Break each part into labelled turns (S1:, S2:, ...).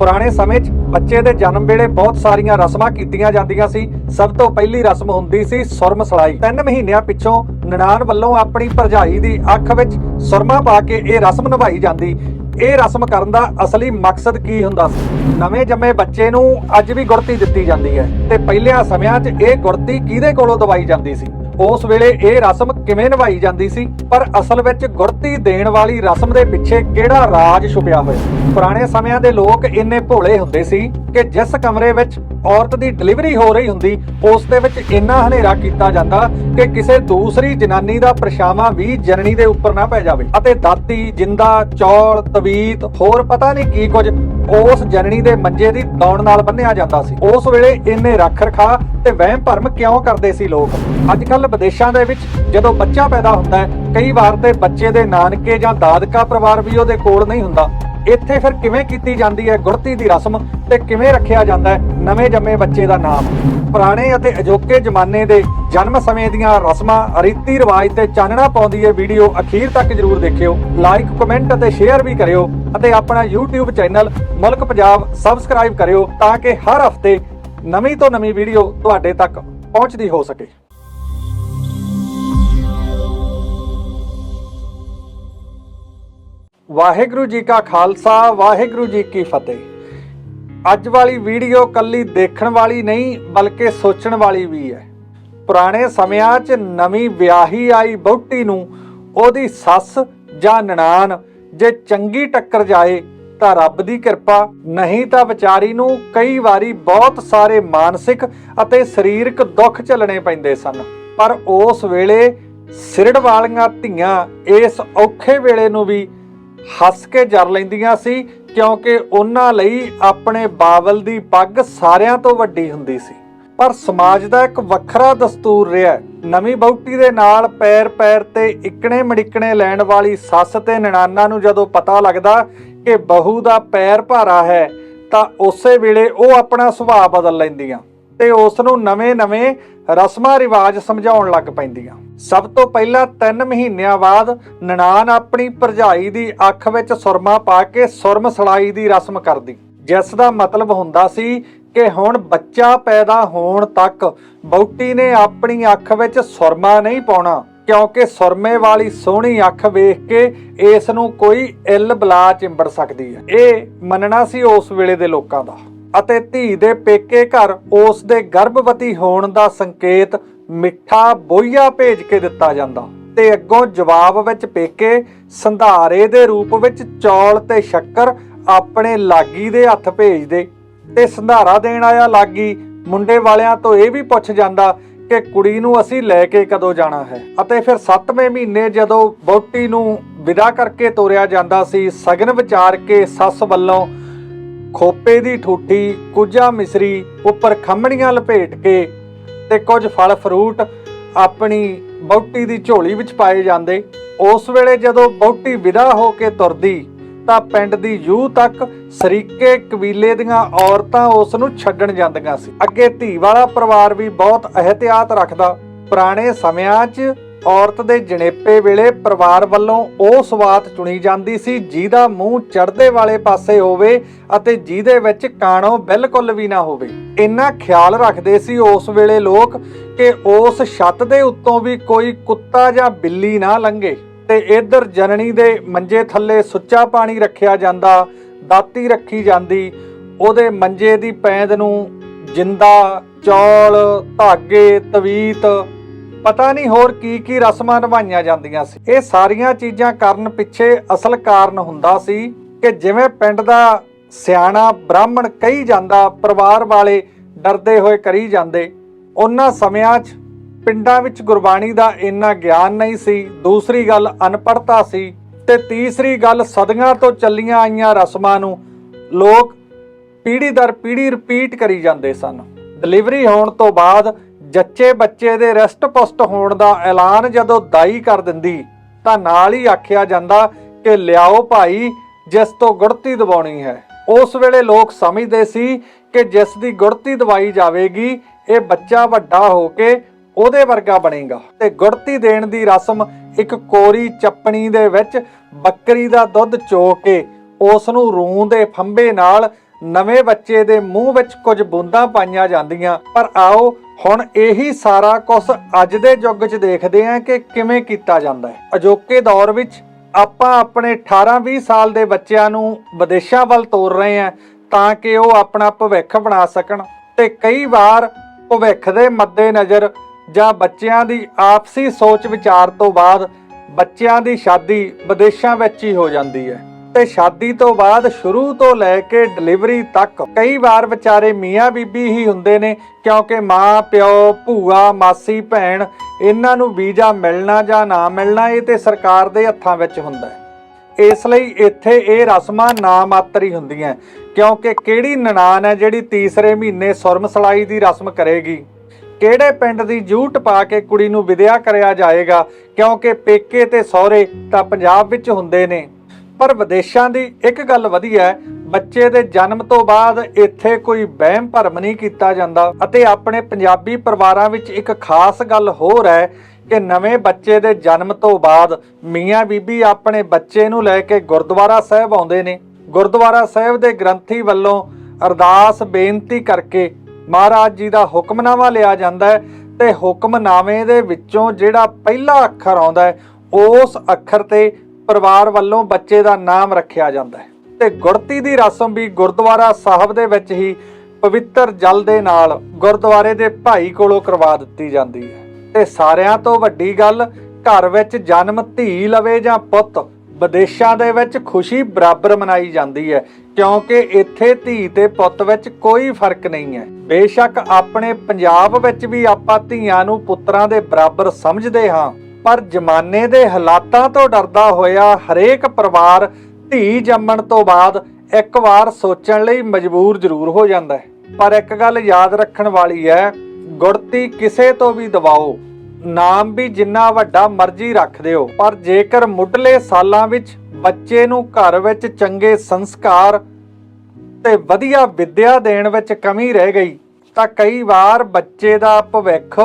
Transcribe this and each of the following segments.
S1: ਪੁਰਾਣੇ ਸਮੇਂ 'ਚ ਬੱਚੇ ਦੇ ਜਨਮ ਵੇਲੇ ਬਹੁਤ ਸਾਰੀਆਂ ਰਸਮਾਂ ਕੀਤੀਆਂ ਜਾਂਦੀਆਂ ਸੀ। ਸਭ ਤੋਂ ਪਹਿਲੀ ਰਸਮ ਹੁੰਦੀ ਸੀ ਸੁਰਮ ਸਲਾਈ। 3 ਮਹੀਨਿਆਂ ਪਿੱਛੋਂ ਨਨਾਣ ਵੱਲੋਂ ਆਪਣੀ ਭਰਜਾਈ ਦੀ ਅੱਖ ਵਿੱਚ ਸੁਰਮਾ ਪਾ ਕੇ ਇਹ ਰਸਮ ਨਿਭਾਈ ਜਾਂਦੀ। ਇਹ ਰਸਮ ਕਰਨ ਦਾ ਅਸਲੀ ਮਕਸਦ ਕੀ ਹੁੰਦਾ ਸੀ? ਨਵੇਂ ਜੰਮੇ ਬੱਚੇ ਨੂੰ ਅੱਜ ਵੀ ਗੁੜਤੀ ਦਿੱਤੀ ਜਾਂਦੀ ਹੈ ਤੇ ਪਹਿਲਿਆਂ ਸਮਿਆਂ 'ਚ ਇਹ ਗੁੜਤੀ ਕਿਹਦੇ ਕੋਲੋਂ ਦਵਾਈ ਜਾਂਦੀ ਸੀ? ਉਸ ਵੇਲੇ ਇਹ ਰਸਮ ਕਿਵੇਂ ਨਿਭਾਈ ਜਾਂਦੀ ਸੀ? ਪਰ ਅਸਲ ਵਿੱਚ ਗੁੜਤੀ ਦੇਣ ਵਾਲੀ ਰਸਮ ਦੇ ਪਿੱਛੇ ਕਿਹੜਾ ਰਾਜ ਛੁਪਿਆ ਹੋਇਆ? ਪੁਰਾਣੇ ਸਮਿਆਂ ਦੇ ਲੋਕ ਇੰਨੇ ਭੋਲੇ ਹੁੰਦੇ ਸੀ ਕਿ ਜਿਸ ਕਮਰੇ ਵਿੱਚ ਔਰਤ ਦੀ ਡਿਲੀਵਰੀ ਹੋ ਰਹੀ ਹੁੰਦੀ, ਉਸ ਦੇ ਵਿੱਚ ਇੰਨਾ ਹਨੇਰਾ ਕੀਤਾ ਜਾਂਦਾ ਕਿ ਕਿਸੇ ਦੂਸਰੀ ਜਨਾਨੀ ਦਾ ਪਰਛਾਵਾਂ ਵੀ ਜਨਨੀ ਦੇ ਉੱਪਰ ਨਾ ਪੈ ਜਾਵੇ। ਅਤੇ ਦਾਤੀ, ਜਿੰਦਾ, ਚੌਲ, ਤਵੀਤ, ਹੋਰ ਪਤਾ ਨਹੀਂ ਕੀ ਕੁਝ ਉਸ ਜਨਨੀ ਦੇ ਮੰਜੇ ਦੀ ਦੌੜ ਨਾਲ ਬੰਨਿਆ ਜਾਂਦਾ ਸੀ। ਉਸ ਵੇਲੇ ਇੰਨੇ ਰੱਖ ਰਖਾ ਤੇ ਵਹਿਮ ਭਰਮ ਕਿਉਂ ਕਰਦੇ ਸੀ ਲੋਕ? ਅੱਜ ਕੱਲ ਵਿਦੇਸ਼ਾਂ ਦੇ ਵਿੱਚ ਜਦੋਂ ਬੱਚਾ ਪੈਦਾ ਹੁੰਦਾ ਹੈ, ਕਈ ਵਾਰ ਤੇ ਬੱਚੇ ਦੇ ਨਾਨਕੇ ਜਾਂ ਦਾਦਕਾ ਪਰਿਵਾਰ ਵੀ ਉਹਦੇ ਕੋਲ ਨਹੀਂ ਹੁੰਦਾ। ਇੱਥੇ ਫਿਰ ਕਿਵੇਂ ਕੀਤੀ ਜਾਂਦੀ ਹੈ ਗੁੜਤੀ ਦੀ ਰਸਮ ਤੇ ਕਿਵੇਂ ਰੱਖਿਆ ਜਾਂਦਾ ਹੈ? ਨਵੇਂ ਜੰਮੇ ਬੱਚੇ ਦਾ ਨਾਮ। ਪੁਰਾਣੇ ਅਤੇ ਅਜੋਕੇ ਜ਼ਮਾਨੇ ਦੇ ਜਨਮ ਸਮੇਂ ਦੀਆਂ ਰਸਮਾਂ, ਰੀਤੀ ਰਿਵਾਜ ਤੇ ਚਾਨਣਾ ਪਾਉਂਦੀ ਹੈ ਵੀਡੀਓ ਅਖੀਰ ਤੱਕ ਜਰੂਰ ਦੇਖਿਓ। ਲਾਈਕ ਕਮੈਂਟ ਅਤੇ ਸ਼ੇਅਰ ਵੀ ਕਰਿਓ ਅਤੇ ਆਪਣਾ YouTube ਚੈਨਲ ਮੁਲਕ ਪੰਜਾਬ ਸਬਸਕ੍ਰਾਈਬ ਕਰਿਓ ਤਾਂ ਕਿ ਹਰ ਹਫ਼ਤੇ ਨਵੀਂ ਤੋਂ ਨਵੀਂ ਵੀਡੀਓ ਤੁਹਾਡੇ ਤੱਕ ਪਹੁੰਚਦੀ ਹੋ ਸਕੇ। ਵਾਹਿਗੁਰੂ ਜੀ ਕਾ ਖਾਲਸਾ, ਵਾਹਿਗੁਰੂ ਜੀ ਕੀ ਫਤਿਹ। ਅੱਜ ਵਾਲੀ ਵੀਡੀਓ ਕੱਲੀ ਦੇਖਣ ਵਾਲੀ ਨਹੀਂ, ਬਲਕਿ ਸੋਚਣ ਵਾਲੀ ਵੀ ਹੈ। ਪੁਰਾਣੇ ਸਮਿਆਂ 'ਚ ਨਵੀਂ ਵਿਆਹੀ ਆਈ ਬਹੁਟੀ ਨੂੰ ਉਹਦੀ ਸੱਸ ਜਾਂ ਨਨਾਣ ਜੇ ਚੰਗੀ ਟੱਕਰ ਜਾਏ ਤਾਂ ਰੱਬ ਦੀ ਕਿਰਪਾ, ਨਹੀਂ ਤਾਂ ਵਿਚਾਰੀ ਨੂੰ ਕਈ ਵਾਰੀ ਬਹੁਤ ਸਾਰੇ ਮਾਨਸਿਕ ਅਤੇ ਸਰੀਰਕ ਦੁੱਖ ਝੱਲਣੇ ਪੈਂਦੇ ਸਨ। ਪਰ ਉਸ ਵੇਲੇ ਸਿਰੜ ਵਾਲੀਆਂ ਧੀਆਂ ਇਸ ਔਖੇ ਵੇਲੇ ਨੂੰ ਵੀ ਹੱਸ ਕੇ ਜਰ ਲੈਂਦੀਆਂ ਸੀ ਕਿਉਂਕਿ ਉਹਨਾਂ ਲਈ ਆਪਣੇ ਬਾਵਲ ਦੀ ਪੱਗ ਸਾਰਿਆਂ ਤੋਂ ਵੱਡੀ ਹੁੰਦੀ ਸੀ। ਪਰ ਸਮਾਜ ਦਾ ਇੱਕ ਵੱਖਰਾ ਦਸਤੂਰ ਰਿਹਾ ਨਵੀਂ ਬੌਟੀ ਦੇ ਨਾਲ ਪੈਰ ਪੈਰ ਤੇ ਇਕਣੇ ਮੜਿਕਣੇ ਲੈਣ ਵਾਲੀ ਸੱਸ ਤੇ ਨਨਾਨਾ ਨੂੰ ਜਦੋਂ ਪਤਾ ਲੱਗਦਾ ਕਿ ਬਹੂ ਦਾ ਪੈਰ ਭਾਰਾ ਹੈ, ਤਾਂ ਉਸੇ ਵੇਲੇ ਉਹ ਆਪਣਾ ਸੁਭਾਅ ਬਦਲ ਲੈਂਦੀਆਂ ਤੇ ਉਸ ਨੂੰ ਨਵੇਂ-ਨਵੇਂ ਰਸਮਾਂ ਰਿਵਾਜ ਸਮਝਾਉਣ ਲੱਗ ਪੈਂਦੀਆਂ। ਸਭ ਤੋਂ ਪਹਿਲਾਂ 3 ਮਹੀਨਿਆਂ ਬਾਅਦ ਨਨਾਣ ਆਪਣੀ ਭਰਜਾਈ ਦੀ ਅੱਖ ਵਿੱਚ ਸੁਰਮਾ ਪਾ ਕੇ ਸੁਰਮ ਸਲਾਈ ਦੀ ਰਸਮ ਕਰਦੀ। ਜਿਸ ਦਾ ਮਤਲਬ ਹੁੰਦਾ ਸੀ ਕਿ ਹੁਣ ਬੱਚਾ ਪੈਦਾ ਹੋਣ ਤੱਕ ਬੌਟੀ ਨੇ ਆਪਣੀ ਅੱਖ ਵਿੱਚ ਸੁਰਮਾ ਨਹੀਂ ਪਾਉਣਾ, ਕਿਉਂਕਿ ਸੁਰਮੇ ਵਾਲੀ ਸੋਹਣੀ ਅੱਖ ਵੇਖ ਕੇ ਇਸ ਨੂੰ ਕੋਈ ਇਲ ਬਲਾ ਚਿੰਬੜ ਸਕਦੀ ਹੈ। ਇਹ ਮੰਨਣਾ ਸੀ ਉਸ ਵੇਲੇ ਦੇ ਲੋਕਾਂ ਦਾ। ਅਤੇ ਧੀ ਦੇ ਪੇਕੇ ਘਰ ਉਸ ਦੇ ਗਰਭਵਤੀ ਹੋਣ ਦਾ ਸੰਕੇਤ ਮਿੱਠਾ ਬੋਈਆ ਭੇਜ ਕੇ ਦਿੱਤਾ ਜਾਂਦਾ ਤੇ ਅੱਗੋਂ ਜਵਾਬ ਵਿੱਚ ਪੇਕੇ ਸੰਧਾਰੇ ਦੇ ਰੂਪ ਵਿੱਚ ਚੌਲ ਤੇ ਸ਼ੱਕਰ ਆਪਣੇ ਲਾਗੀ ਦੇ ਹੱਥ ਭੇਜਦੇ ਤੇ ਸੰਧਾਰਾ ਦੇਣ ਆਇਆ ਲਾਗੀ, ਮੁੰਡੇ ਵਾਲਿਆਂ ਤੋਂ ਇਹ ਵੀ ਪੁੱਛ ਜਾਂਦਾ ਕਿ ਕੁੜੀ ਨੂੰ ਅਸੀਂ ਲੈ ਕੇ ਕਦੋਂ ਜਾਣਾ ਹੈ। ਅਤੇ ਫਿਰ 7ਵੇਂ ਮਹੀਨੇ ਜਦੋਂ ਬੌਟੀ ਨੂੰ ਵਿਦਾ ਕਰਕੇ ਤੋਰਿਆ ਜਾਂਦਾ ਸੀ, ਸਗਨ ਵਿਚਾਰ ਕੇ ਸੱਸ ਵੱਲੋਂ ਖੋਪੇ ਦੀ ਠੂਠੀ, ਕੁਝਾ ਮਿਸਰੀ, ਉੱਪਰ ਖੰਮਣੀਆਂ ਲਪੇਟ ਕੇ ਤੇ ਕੁਝ ਫਲ ਫਰੂਟ ਆਪਣੀ ਬੌਟੀ ਦੀ ਝੋਲੀ ਵਿੱਚ ਪਾਏ ਜਾਂਦੇ। ਉਸ ਵੇਲੇ ਜਦੋਂ ਬੌਟੀ ਵਿਦਾ ਹੋ ਕੇ ਤੁਰਦੀ, ਤਾਂ ਪਿੰਡ ਦੀ ਯੂਹ ਤੱਕ ਸਰੀਕੇ ਕਬੀਲੇ ਦੀਆਂ ਔਰਤਾਂ ਉਸ ਨੂੰ ਛੱਡਣ ਜਾਂਦੀਆਂ ਸੀ। ਅੱਗੇ ਧੀ ਵਾਲਾ ਪਰਿਵਾਰ ਵੀ ਬਹੁਤ ਅਹਤਿਆਤ ਰੱਖਦਾ। ਪੁਰਾਣੇ ਸਮਿਆਂ 'ਚ ਔਰਤ ਦੇ ਜਣੇਪੇ ਵੇਲੇ ਪਰਿਵਾਰ ਵੱਲੋਂ ਉਹ ਸਵਾਤ ਚੁਣੀ ਜਾਂਦੀ ਸੀ, ਜਿਹਦਾ ਮੂੰਹ ਚੜ੍ਹਦੇ ਵਾਲੇ ਪਾਸੇ ਹੋਵੇ ਅਤੇ ਜਿਹਦੇ ਵਿੱਚ ਕਾਣੋ ਬਿਲਕੁਲ ਵੀ ਨਾ ਹੋਵੇ। ਇੰਨਾ ਖਿਆਲ ਰੱਖਦੇ ਸੀ ਉਸ ਵੇਲੇ ਲੋਕ ਕਿ ਉਸ ਛੱਤ ਦੇ ਉੱਤੋਂ ਵੀ ਕੋਈ ਕੁੱਤਾ ਜਾਂ ਬਿੱਲੀ ਨਾ ਲੰਘੇ ਤੇ ਇਧਰ ਜਨਨੀ ਦੇ ਮੰਜੇ ਥੱਲੇ ਸੁੱਚਾ ਪਾਣੀ ਰੱਖਿਆ ਜਾਂਦਾ, ਦਾਤੀ ਰੱਖੀ ਜਾਂਦੀ, ਉਹਦੇ ਮੰਜੇ ਦੀ ਪੈਂਦ ਨੂੰ ਜਿੰਦਾ, ਚੌਲ, ਧਾਗੇ, ਤਵੀਤ ਪਤਾ ਨਹੀਂ ਹੋਰ ਕੀ ਕੀ ਰਸਮਾਂ ਨਿਭਾਈਆਂ ਜਾਂਦੀਆਂ ਸੀ। ਇਹ ਸਾਰੀਆਂ ਚੀਜ਼ਾਂ ਕਰਨ ਪਿੱਛੇ ਅਸਲ ਕਾਰਨ ਹੁੰਦਾ ਸੀ ਕਿ ਜਿਵੇਂ ਪਿੰਡ ਦਾ ਸਿਆਣਾ ਬ੍ਰਾਹਮਣ ਕਹੀ ਜਾਂਦਾ, ਪਰਿਵਾਰ ਵਾਲੇ ਡਰਦੇ ਹੋਏ ਕਰੀ ਜਾਂਦੇ, ਉਹਨਾਂ ਸਮਿਆਂ 'ਚ ਪਿੰਡਾਂ ਵਿੱਚ ਗੁਰਬਾਣੀ ਦਾ ਇੰਨਾ ਗਿਆਨ ਨਹੀਂ ਸੀ। ਦੂਸਰੀ ਗੱਲ ਅਨਪੜ੍ਹਤਾ ਸੀ ਤੇ ਤੀਸਰੀ ਗੱਲ ਸਦੀਆਂ ਤੋਂ ਚੱਲੀਆਂ ਆਈਆਂ ਰਸਮਾਂ ਨੂੰ ਲੋਕ ਪੀੜ੍ਹੀ ਦਰ ਪੀੜ੍ਹੀ ਰਿਪੀਟ ਕਰੀ ਜਾਂਦੇ ਸਨ। ਡਿਲੀਵਰੀ ਹੋਣ ਤੋਂ ਬਾਅਦ ਜੱਚੇ ਬੱਚੇ ਦੇ ਰੈਸਟ ਪੁਸਟ ਹੋਣ ਦਾ ਐਲਾਨ ਜਦੋਂ ਦਾਈ ਕਰ ਦਿੰਦੀ, ਤਾਂ ਨਾਲ ਹੀ ਆਖਿਆ ਜਾਂਦਾ ਕਿ ਲਿਆਓ ਭਾਈ, ਜਿਸ ਤੋਂ ਗੁੜਤੀ ਦਵਾਉਣੀ ਹੈ। ਉਸ ਵੇਲੇ ਲੋਕ ਸਮਝਦੇ ਸੀ ਕਿ ਜਿਸ ਦੀ ਗੁੜਤੀ ਦਵਾਈ ਜਾਵੇਗੀ, ਇਹ ਬੱਚਾ ਵੱਡਾ ਹੋ ਕੇ ਉਹਦੇ ਵਰਗਾ ਬਣੇਗਾ। ਤੇ ਗੁੜਤੀ ਦੇਣ ਦੀ ਰਸਮ ਇੱਕ ਕੋਰੀ ਚੱਪਣੀ ਦੇ ਵਿੱਚ ਬੱਕਰੀ ਦਾ ਦੁੱਧ ਚੋ ਕੇ ਉਸ ਨੂੰ ਰੂੰ ਦੇ ਫੰਬੇ ਨਾਲ ਨਵੇਂ ਬੱਚੇ ਦੇ ਮੂੰਹ ਵਿੱਚ ਕੁਝ ਬੂੰਦਾਂ ਪਾਈਆਂ ਜਾਂਦੀਆਂ। ਪਰ ਆਓ ਹੁਣ ਇਹੀ ਸਾਰਾ ਕੁਝ ਅੱਜ ਦੇ ਯੁੱਗ 'ਚ ਦੇਖਦੇ ਹਾਂ ਕਿ ਕਿਵੇਂ ਕੀਤਾ ਜਾਂਦਾ ਹੈ। ਅਜੋਕੇ ਦੌਰ ਵਿੱਚ ਆਪਾਂ ਆਪਣੇ 18-20 ਸਾਲ ਦੇ ਬੱਚਿਆਂ ਨੂੰ ਵਿਦੇਸ਼ਾਂ ਵੱਲ ਤੋਰ ਰਹੇ ਹਾਂ ਤਾਂ ਕਿ ਉਹ ਆਪਣਾ ਭਵਿੱਖ ਬਣਾ ਸਕਣ ਤੇ ਕਈ ਵਾਰ ਭਵਿੱਖ ਦੇ ਮੱਦੇਨਜ਼ਰ ਜਾਂ ਬੱਚਿਆਂ ਦੀ ਆਪਸੀ ਸੋਚ ਵਿਚਾਰ ਤੋਂ ਬਾਅਦ ਬੱਚਿਆਂ ਦੀ ਸ਼ਾਦੀ ਵਿਦੇਸ਼ਾਂ ਵਿੱਚ ਹੀ ਹੋ ਜਾਂਦੀ ਹੈ। ਤੇ ਸ਼ਾਦੀ ਤੋਂ ਬਾਅਦ ਸ਼ੁਰੂ ਤੋਂ ਲੈ ਕੇ ਡਿਲੀਵਰੀ ਤੱਕ ਕਈ ਵਾਰ ਵਿਚਾਰੇ ਮੀਆਂ ਬੀਬੀ ਹੀ ਹੁੰਦੇ ਨੇ, ਕਿਉਂਕਿ ਮਾਂ, ਪਿਓ, ਭੂਆ, ਮਾਸੀ, ਭੈਣ ਇਹਨਾਂ ਨੂੰ ਵੀਜ਼ਾ ਮਿਲਣਾ ਜਾਂ ਨਾ ਮਿਲਣਾ ਇਹ ਤੇ ਸਰਕਾਰ ਦੇ ਹੱਥਾਂ ਵਿੱਚ ਹੁੰਦਾ ਹੈ। ਇਸ ਲਈ ਇੱਥੇ ਇਹ ਰਸਮਾਂ ਨਾ ਮਾਤਰ ਹੀ ਹੁੰਦੀਆਂ ਕਿਉਂਕਿ ਕਿਹੜੀ ਨਨਾਣ ਹੈ ਜਿਹੜੀ ਤੀਸਰੇ ਮਹੀਨੇ ਸੁਰਮ ਸਲਾਈ ਦੀ ਰਸਮ ਕਰੇਗੀ? ਕਿਹੜੇ ਪਿੰਡ ਦੀ ਜੂਟ ਪਾ ਕੇ ਕੁੜੀ ਨੂੰ ਵਿਦਿਆ ਕਰਿਆ ਜਾਏਗਾ? ਕਿਉਂਕਿ ਪੇਕੇ ਤੇ ਸਹੁਰੇ ਤਾਂ ਪੰਜਾਬ ਵਿੱਚ ਹੁੰਦੇ ਨੇ। ਪਰ ਵਿਦੇਸ਼ਾਂ ਦੀ ਇੱਕ ਗੱਲ ਵਧੀਆ ਹੈ, ਬੱਚੇ ਦੇ ਜਨਮ ਤੋਂ ਬਾਅਦ ਇੱਥੇ ਕੋਈ ਵਹਿਮ ਭਰਮ ਨਹੀਂ ਕੀਤਾ ਜਾਂਦਾ ਅਤੇ ਆਪਣੇ ਪੰਜਾਬੀ ਪਰਿਵਾਰਾਂ ਵਿੱਚ ਇੱਕ ਖਾਸ ਗੱਲ ਹੋਰ ਹੈ ਕਿ ਨਵੇਂ ਬੱਚੇ ਦੇ ਜਨਮ ਤੋਂ ਬਾਅਦ ਮੀਆਂ ਬੀਬੀ ਆਪਣੇ ਬੱਚੇ ਨੂੰ ਲੈ ਕੇ ਗੁਰਦੁਆਰਾ ਸਾਹਿਬ ਆਉਂਦੇ ਨੇ। ਗੁਰਦੁਆਰਾ ਸਾਹਿਬ ਦੇ ਗ੍ਰੰਥੀ ਵੱਲੋਂ ਅਰਦਾਸ ਬੇਨਤੀ ਕਰਕੇ ਮਹਾਰਾਜ ਜੀ ਦਾ ਹੁਕਮਨਾਮਾ ਲਿਆ ਜਾਂਦਾ ਹੈ ਤੇ ਹੁਕਮਨਾਮੇ ਦੇ ਵਿੱਚੋਂ ਜਿਹੜਾ ਪਹਿਲਾ ਅੱਖਰ ਆਉਂਦਾ ਹੈ, ਉਸ ਅੱਖਰ ਤੇ ਪਰਿਵਾਰ ਵੱਲੋਂ ਬੱਚੇ ਦਾ ਨਾਮ ਰੱਖਿਆ ਜਾਂਦਾ ਹੈ ਤੇ ਗੁੜਤੀ ਦੀ ਰਸਮ ਵੀ ਗੁਰਦੁਆਰਾ ਸਾਹਿਬ ਦੇ ਵਿੱਚ ਹੀ ਪਵਿੱਤਰ ਜਲ ਦੇ ਨਾਲ ਗੁਰਦੁਆਰੇ ਦੇ ਭਾਈ ਕੋਲੋਂ ਕਰਵਾ ਦਿੱਤੀ ਜਾਂਦੀ ਹੈ। ਤੇ ਸਾਰਿਆਂ ਤੋਂ ਵੱਡੀ ਗੱਲ, ਘਰ ਵਿੱਚ ਜਨਮ ਧੀ ਲਵੇ ਜਾਂ ਪੁੱਤ, ਵਿਦੇਸ਼ਾਂ ਦੇ ਵਿੱਚ ਖੁਸ਼ੀ ਬਰਾਬਰ ਮਨਾਈ ਜਾਂਦੀ ਹੈ, ਕਿਉਂਕਿ ਇੱਥੇ ਧੀ ਤੇ ਪੁੱਤ ਵਿੱਚ ਕੋਈ ਫ਼ਰਕ ਨਹੀਂ ਹੈ। ਬੇਸ਼ੱਕ ਆਪਣੇ ਪੰਜਾਬ ਵਿੱਚ ਵੀ ਆਪਾਂ ਧੀਆਂ ਨੂੰ ਪੁੱਤਰਾਂ ਦੇ ਬਰਾਬਰ ਸਮਝਦੇ ਹਾਂ। ਪਰ ਜ਼ਮਾਨੇ ਦੇ ਹਾਲਾਤਾਂ ਤੋਂ ਡਰਦਾ ਹੋਇਆ ਹਰੇਕ ਪਰਿਵਾਰ ਧੀ ਜੰਮਣ ਤੋਂ ਬਾਅਦ ਇੱਕ ਵਾਰ ਸੋਚਣ ਲਈ ਮਜਬੂਰ ਜ਼ਰੂਰ ਹੋ ਜਾਂਦਾ ਹੈ। ਪਰ ਇੱਕ ਗੱਲ ਯਾਦ ਰੱਖਣ ਵਾਲੀ ਹੈ, ਗੁੜਤੀ ਕਿਸੇ ਤੋਂ ਵੀ ਦਵਾਓ ਨਾਮ ਵੀ ਜਿੰਨਾ ਵੱਡਾ ਮਰਜ਼ੀ ਰੱਖ ਦਿਓ। ਪਰ ਜੇਕਰ ਮੁੱਢਲੇ ਸਾਲਾਂ ਵਿੱਚ ਬੱਚੇ ਨੂੰ ਘਰ ਵਿੱਚ ਚੰਗੇ ਸੰਸਕਾਰ ਤੇ ਵਧੀਆ ਵਿੱਦਿਆ ਦੇਣ ਵਿੱਚ ਕਮੀ ਰਹਿ ਗਈ, ਤਾਂ ਕਈ ਵਾਰ ਬੱਚੇ ਦਾ ਭਵਿੱਖ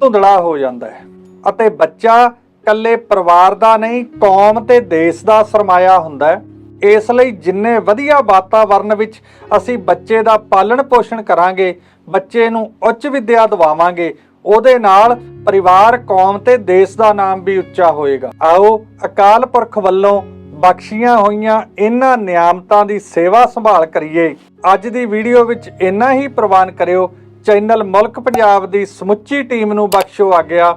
S1: ਧੁੰਦਲਾ ਹੋ ਜਾਂਦਾ ਹੈ। ਅਤੇ ਬੱਚਾ ਇਕੱਲੇ ਪਰਿਵਾਰ ਦਾ ਨਹੀਂ, ਕੌਮ ਤੇ ਦੇਸ਼ ਦਾ ਸਰਮਾਇਆ ਹੁੰਦਾ ਹੈ। ਇਸ ਲਈ ਜਿੰਨੇ ਵਧੀਆ ਵਾਤਾਵਰਣ ਵਿੱਚ ਅਸੀਂ ਬੱਚੇ ਦਾ ਪਾਲਣ ਪੋਸ਼ਣ ਕਰਾਂਗੇ, ਬੱਚੇ ਨੂੰ ਉੱਚ ਵਿੱਦਿਆ ਦਿਵਾਵਾਂਗੇ, ਉਹਦੇ ਨਾਲ ਪਰਿਵਾਰ, ਕੌਮ ਤੇ ਦੇਸ਼ ਦਾ ਨਾਮ ਵੀ ਉੱਚਾ ਹੋਏਗਾ। ਆਓ, ਅਕਾਲ ਪੁਰਖ ਵੱਲੋਂ ਬਖਸ਼ੀਆਂ ਹੋਈਆਂ ਇਹਨਾਂ ਨਿਆਮਤਾਂ ਦੀ ਸੇਵਾ ਸੰਭਾਲ ਕਰੀਏ। ਅੱਜ ਦੀ ਵੀਡੀਓ ਵਿੱਚ ਇੰਨਾ ਹੀ ਪ੍ਰਵਾਨ ਕਰਿਓ, ਚੈਨਲ ਮੁਲਕ ਪੰਜਾਬ ਦੀ ਸਮੁੱਚੀ ਟੀਮ ਨੂੰ ਬਖਸ਼ੋ ਆਗਿਆ।